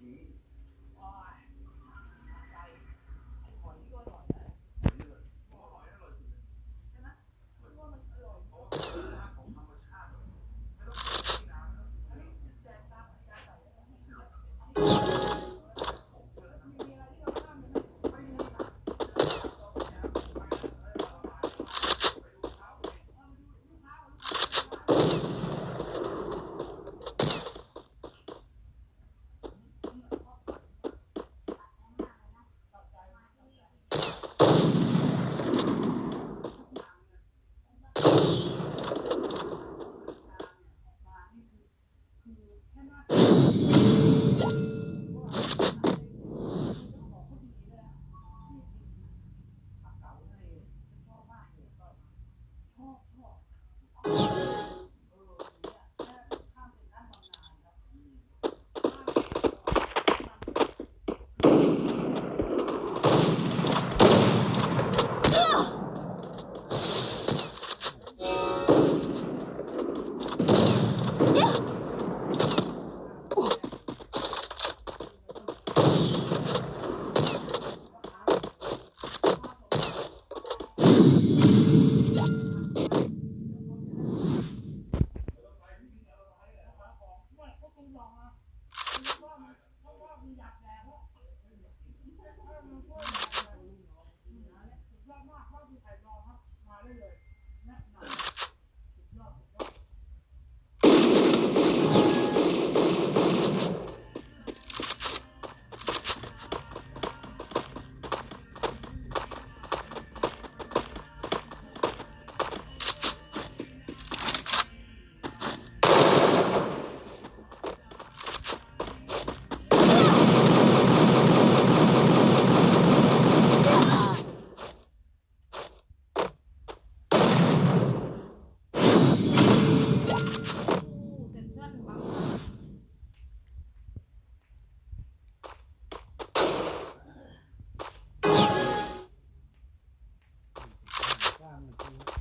Jesus มาได้เลย ข้างมันคือ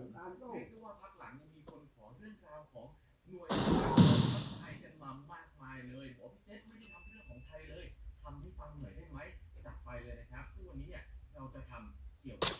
แล้วนะครับผมเรียกได้ว่าพักหลังเนี่ยมีคนขอเรื่องราวของหน่วยงานของไทยกันมามากมายเลยบอกพี่เจษไม่ได้ทำเรื่องของไทยเลยทำให้ฟังหน่อยได้ไหมจัดไปเลยนะครับซึ่งวันนี้เนี่ยเราจะทำเกี่ยวกับ